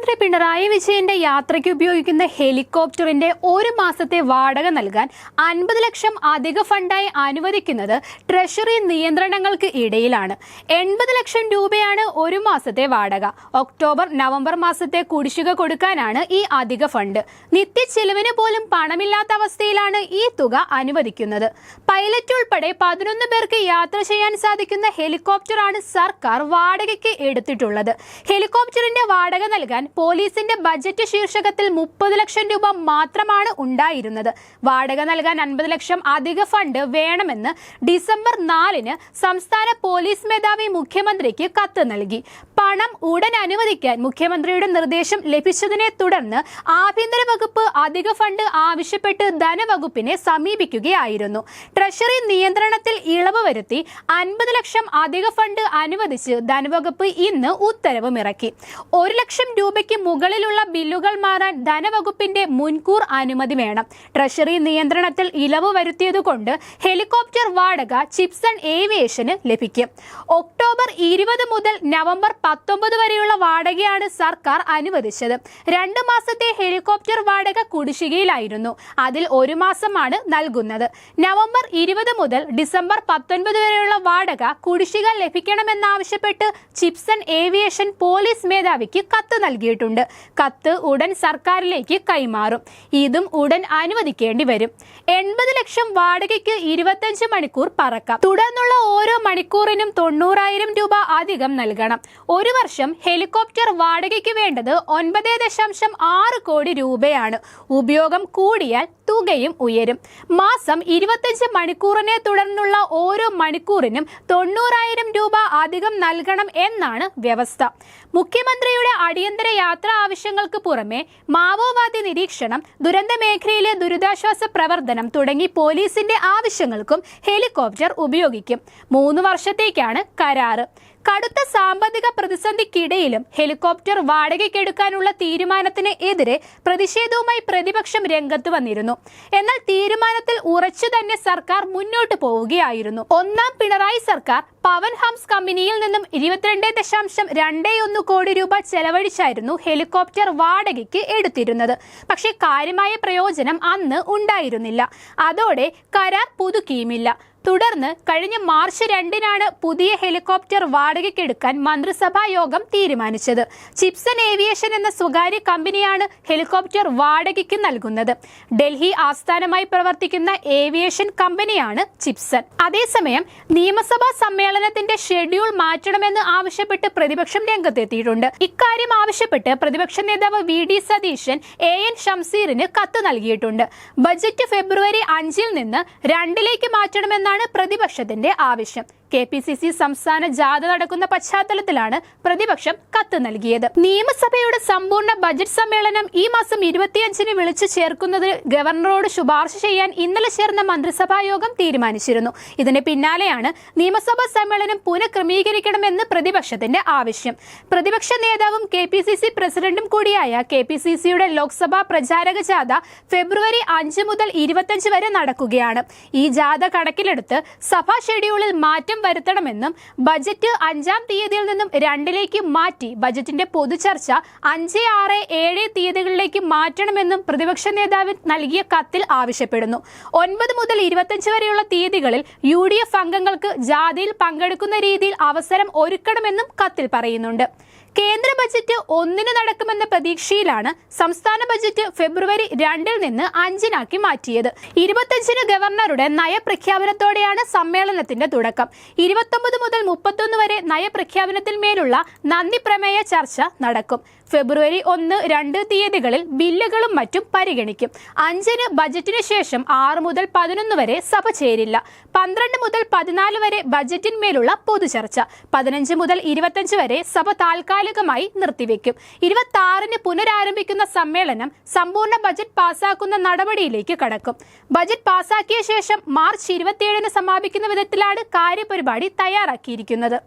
മുഖ്യമന്ത്രി പിണറായി വിജയന്റെ യാത്രയ്ക്ക് ഉപയോഗിക്കുന്ന ഹെലികോപ്റ്ററിന്റെ ഒരു മാസത്തെ വാടക നൽകാൻ അൻപത് ലക്ഷം അധിക ഫണ്ടായി അനുവദിക്കുന്നത് ട്രഷറി നിയന്ത്രണങ്ങൾക്ക് ഇടയിലാണ്. എൺപത് ലക്ഷം രൂപയാണ് ഒരു മാസത്തെ വാടക. ഒക്ടോബർ നവംബർ മാസത്തെ കുടിശ്ശിക കൊടുക്കാനാണ് ഈ അധിക ഫണ്ട്. നിത്യ ചെലവിന് പോലും പണമില്ലാത്ത അവസ്ഥയിലാണ് ഈ തുക അനുവദിക്കുന്നത്. പൈലറ്റ് ഉൾപ്പെടെ പതിനൊന്ന് പേർക്ക് യാത്ര ചെയ്യാൻ സാധിക്കുന്ന ഹെലികോപ്റ്ററാണ് സർക്കാർ വാടകയ്ക്ക് എടുത്തിട്ടുള്ളത്. ഹെലികോപ്റ്ററിന്റെ വാടക നൽകാൻ പോലീസിന്റെ ബജറ്റ് ശീർഷകത്തിൽ മുപ്പത് ലക്ഷം രൂപ മാത്രമാണ് ഉണ്ടായിരുന്നത്. വാടക നൽകാൻ അൻപത് ലക്ഷം അധിക ഫണ്ട് വേണമെന്ന് ഡിസംബർ നാലിന് സംസ്ഥാന പോലീസ് മേധാവി മുഖ്യമന്ത്രിക്ക് കത്ത് നൽകി. പണം ഉടൻ അനുവദിക്കാൻ മുഖ്യമന്ത്രിയുടെ നിർദ്ദേശം ലഭിച്ചതിനെ തുടർന്ന് ആഭ്യന്തര വകുപ്പ് അധിക ഫണ്ട് ആവശ്യപ്പെട്ട് ധനവകുപ്പിനെ സമീപിക്കുകയായിരുന്നു. ട്രഷറി നിയന്ത്രണത്തിൽ ഇളവ് വരുത്തി അൻപത് ലക്ഷം അധിക ഫണ്ട് അനുവദിച്ച് ധനവകുപ്പ് ഇന്ന് ഉത്തരവുമിറക്കി. ഒരു ലക്ഷം രൂപയ്ക്ക് മുകളിലുള്ള ബില്ലുകൾ മാറാൻ ധനവകുപ്പിന്റെ മുൻകൂർ അനുമതി വേണം. ട്രഷറി നിയന്ത്രണത്തിൽ ഇളവ് വരുത്തിയതുകൊണ്ട് ഹെലികോപ്റ്റർ വാടക ചിപ്സൺ ഏവിയേഷന് ലഭിക്കും. ഒക്ടോബർ ഇരുപത് മുതൽ നവംബർ പത്തൊമ്പത് വരെയുള്ള വാടകയാണ് സർക്കാർ അനുവദിച്ചത്. രണ്ട് മാസത്തെ ഹെലികോപ്റ്റർ വാടക കുടിശ്ശികയിലായിരുന്നു. അതിൽ ഒരു മാസമാണ് നൽകുന്നത്. നവംബർ ഇരുപത് മുതൽ ഡിസംബർ പത്തൊൻപത് വരെയുള്ള വാടക കുടിശ്ശിക ലഭിക്കണമെന്നാവശ്യപ്പെട്ട് ചിപ്സൺ ഏവിയേഷൻ പോലീസ് മേധാവിക്ക് കത്ത് നൽകിയിട്ടുണ്ട്. കത്ത് ഉടൻ സർക്കാരിലേക്ക് കൈമാറും. ഇതും ഉടൻ അനുവദിക്കേണ്ടി വരും. എൺപത് ലക്ഷം വാടകയ്ക്ക് ഇരുപത്തഞ്ച് മണിക്കൂർ പറക്കാം. തുടർന്നുള്ള ഓരോ മണിക്കൂറിനും തൊണ്ണൂറായിരം രൂപ അധികം നൽകണം. ഒരു വർഷം ഹെലികോപ്റ്റർ വാടകയ്ക്ക് വേണ്ടത് ഒൻപത് ദശാംശം ആറ് കോടി രൂപയാണ്. ഉപയോഗം കൂടിയാൽ തുകയും ഉയരും. മാസം ഇരുപത്തഞ്ച് മണിക്കൂറിനെ തുടർന്നുള്ള ഓരോ മണിക്കൂറിനും തൊണ്ണൂറായിരം രൂപ അധികം നൽകണം എന്നാണ് വ്യവസ്ഥ. മുഖ്യമന്ത്രിയുടെ അടിയന്തര യാത്രാ ആവശ്യങ്ങൾക്ക് പുറമെ മാവോവാദി നിരീക്ഷണം ദുരന്ത മേഖലയിലെ ദുരിതാശ്വാസ പ്രവർത്തനം തുടങ്ങി പോലീസിന്റെ ആവശ്യങ്ങൾക്കും ഹെലികോപ്റ്റർ ഉപയോഗിക്കും. മൂന്ന് വർഷത്തേക്കാണ് കരാറ്. കടുത്ത സാമ്പത്തിക പ്രതിസന്ധിക്കിടയിലും ഹെലികോപ്റ്റർ വാടകയ്ക്കെടുക്കാനുള്ള തീരുമാനത്തിന് എതിരെ പ്രതിഷേധവുമായി പ്രതിപക്ഷം രംഗത്ത് വന്നിരുന്നു. എന്നാൽ തീരുമാനത്തിൽ ഉറച്ചു തന്നെ സർക്കാർ മുന്നോട്ട് പോവുകയായിരുന്നു. ഒന്നാം പിണറായി സർക്കാർ പവൻ ഹംസ് കമ്പനിയിൽ നിന്നും ഇരുപത്തിരണ്ട് ദശാംശം രണ്ടേ ഒന്ന് കോടി രൂപ ചെലവഴിച്ചായിരുന്നു ഹെലികോപ്റ്റർ വാടകയ്ക്ക് എടുത്തിരുന്നത്. പക്ഷേ കാര്യമായ പ്രയോജനം അന്ന് ഉണ്ടായിരുന്നില്ല. അതോടെ കരാർ പുതുക്കിയുമില്ല. തുടർന്ന് കഴിഞ്ഞ മാർച്ച് രണ്ടിനാണ് പുതിയ ഹെലികോപ്റ്റർ വാടകയ്ക്കെടുക്കാൻ മന്ത്രിസഭാ യോഗം തീരുമാനിച്ചത്. ചിപ്സൺ ഏവിയേഷൻ എന്ന സ്വകാര്യ കമ്പനിയാണ് ഹെലികോപ്റ്റർ വാടകയ്ക്ക് നൽകുന്നത്. ഡൽഹി ആസ്ഥാനമായി പ്രവർത്തിക്കുന്ന ഏവിയേഷൻ കമ്പനിയാണ് ചിപ്സൺ. അതേസമയം നിയമസഭാ സമ്മേളനത്തിന്റെ ഷെഡ്യൂൾ മാറ്റണമെന്ന് ആവശ്യപ്പെട്ട് പ്രതിപക്ഷം രംഗത്തെത്തിയിട്ടുണ്ട്. ഇക്കാര്യം ആവശ്യപ്പെട്ട് പ്രതിപക്ഷ നേതാവ് V D Satheesan A N ഷംസീറിന് കത്ത് നൽകിയിട്ടുണ്ട്. ബജറ്റ് ഫെബ്രുവരി അഞ്ചിൽ നിന്ന് രണ്ടിലേക്ക് മാറ്റണമെന്നാണ് പ്രതിപക്ഷത്തിന്റെ ആവശ്യം കെ പി സി സി സംസ്ഥാന ജാഥ നടക്കുന്ന പശ്ചാത്തലത്തിലാണ് പ്രതിപക്ഷം കത്ത് നൽകിയത്. നിയമസഭയുടെ സമ്പൂർണ ബജറ്റ് സമ്മേളനം ഈ മാസം ഇരുപത്തിയഞ്ചിന് വിളിച്ചു ചേർക്കുന്നത് ഗവർണറോട് ശുപാർശ ചെയ്യാൻ ഇന്നലെ ചേർന്ന മന്ത്രിസഭാ യോഗം തീരുമാനിച്ചിരുന്നു. ഇതിന് പിന്നാലെയാണ് നിയമസഭാ സമ്മേളനം പുനഃക്രമീകരിക്കണമെന്ന് പ്രതിപക്ഷത്തിന്റെ ആവശ്യം. പ്രതിപക്ഷ നേതാവും കെ പി സി സി പ്രസിഡന്റും കൂടിയായ കെ പി സി സിയുടെ ലോക്സഭാ പ്രചാരക ജാഥ ഫെബ്രുവരി അഞ്ച് മുതൽ ഇരുപത്തഞ്ച് വരെ നടക്കുകയാണ്. ഈ ജാഥ കണക്കിലെടുത്ത് സഭാ ഷെഡ്യൂളിൽ മാറ്റം വരുത്തണമെന്നും ബജറ്റ് അഞ്ചാം തീയതിയിൽ നിന്നും രണ്ടിലേക്ക് മാറ്റി ബജറ്റിന്റെ പൊതുചർച്ച അഞ്ച് ആറ് ഏഴ് തീയതികളിലേക്ക് മാറ്റണമെന്നും പ്രതിപക്ഷ നേതാവ് നൽകിയ കത്തിൽ ആവശ്യപ്പെടുന്നു. ഒൻപത് മുതൽ ഇരുപത്തഞ്ച് വരെയുള്ള തീയതികളിൽ യു ഡി എഫ് അംഗങ്ങൾക്ക് ജാഥയിൽ പങ്കെടുക്കുന്ന രീതിയിൽ അവസരം ഒരുക്കണമെന്നും കത്തിൽ പറയുന്നുണ്ട്. കേന്ദ്ര ബജറ്റ് ഒന്നിന് നടക്കുമെന്ന പ്രതീക്ഷയിലാണ് സംസ്ഥാന ബജറ്റ് ഫെബ്രുവരി രണ്ടിൽ നിന്ന് അഞ്ചിനാക്കി മാറ്റിയത്. ഇരുപത്തഞ്ചിന് ഗവർണറുടെ നയപ്രഖ്യാപനത്തോടെയാണ് സമ്മേളനത്തിന്റെ തുടക്കം. ഇരുപത്തൊമ്പത് മുതൽ മുപ്പത്തൊന്ന് വരെ നയപ്രഖ്യാപനത്തിന്മേലുള്ള നന്ദി പ്രമേയ ചർച്ച നടക്കും. ഫെബ്രുവരി ഒന്ന് രണ്ട് തീയതികളിൽ ബില്ലുകളും മറ്റും പരിഗണിക്കും. അഞ്ചിന് ബജറ്റിന് ശേഷം ആറ് മുതൽ പതിനൊന്ന് വരെ സഭ ചേരില്ല. പന്ത്രണ്ട് മുതൽ പതിനാല് വരെ ബജറ്റിന്മേലുള്ള പൊതുചർച്ച. പതിനഞ്ച് മുതൽ ഇരുപത്തഞ്ച് വരെ സഭ താൽക്കാലികമായി നിർത്തിവെക്കും. ഇരുപത്തി ആറിന് പുനരാരംഭിക്കുന്ന സമ്മേളനം സമ്പൂർണ ബജറ്റ് പാസാക്കുന്ന നടപടിയിലേക്ക് കടക്കും. ബജറ്റ് പാസാക്കിയ ശേഷം മാർച്ച് ഇരുപത്തിയേഴിന് സമാപിക്കുന്ന വിധത്തിലാണ് കാര്യപരിപാടി തയ്യാറാക്കിയിരിക്കുന്നത്.